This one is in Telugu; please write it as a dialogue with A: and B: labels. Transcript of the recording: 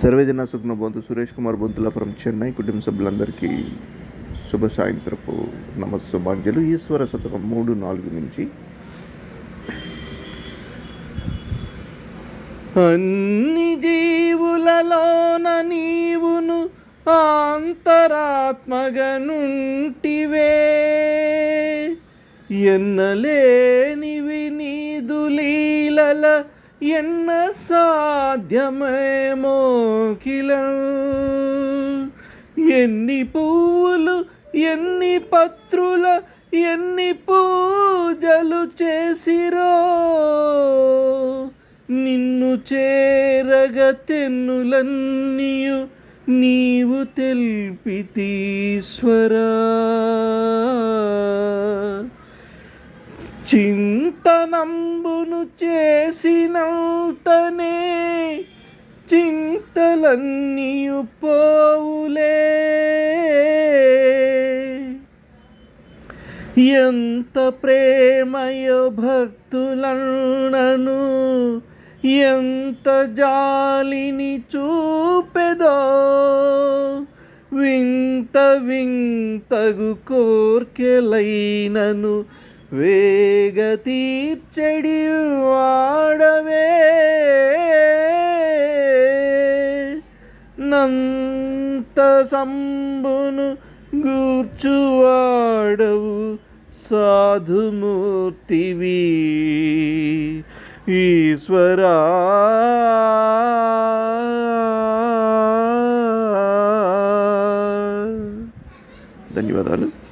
A: సర్వేజన సుఖ్న బొంతు సురేష్ కుమార్ బొంతుల ఫ్రమ్ చెన్నై. కుటుంబ సభ్యులందరికీ శుభ సాయంత్రపు నమస్సుభాంజలు ఈశ్వర శతకం మూడు నాలుగు నుంచి.
B: అన్ని జీవులలోన నీవును ఆంతరాత్మగనుంటివే ఎన్నలేనివి నీదు లీలల ఎన్న సా కిలం ఎన్ని పువ్వులు ఎన్ని పత్రుల ఎన్ని పూజలు చేసిరో. నిన్ను చేరగ తెన్నులన్నీయు నీవు తెల్పితీశ్వరా. చింతనంబును చేసినంతనే చింతలన్నీయు పోవులే. ఎంత ప్రేమయో భక్తులన్నను ఎంత జాలిని చూపెదో. వింత వింతగు కోర్కెలైనను వేగ తీర్చడి వాడవే. నంత సంబును గూర్చువాడవు సాధుమూర్తివి. ఈశ్వరా.
A: ధన్యవాదాలు.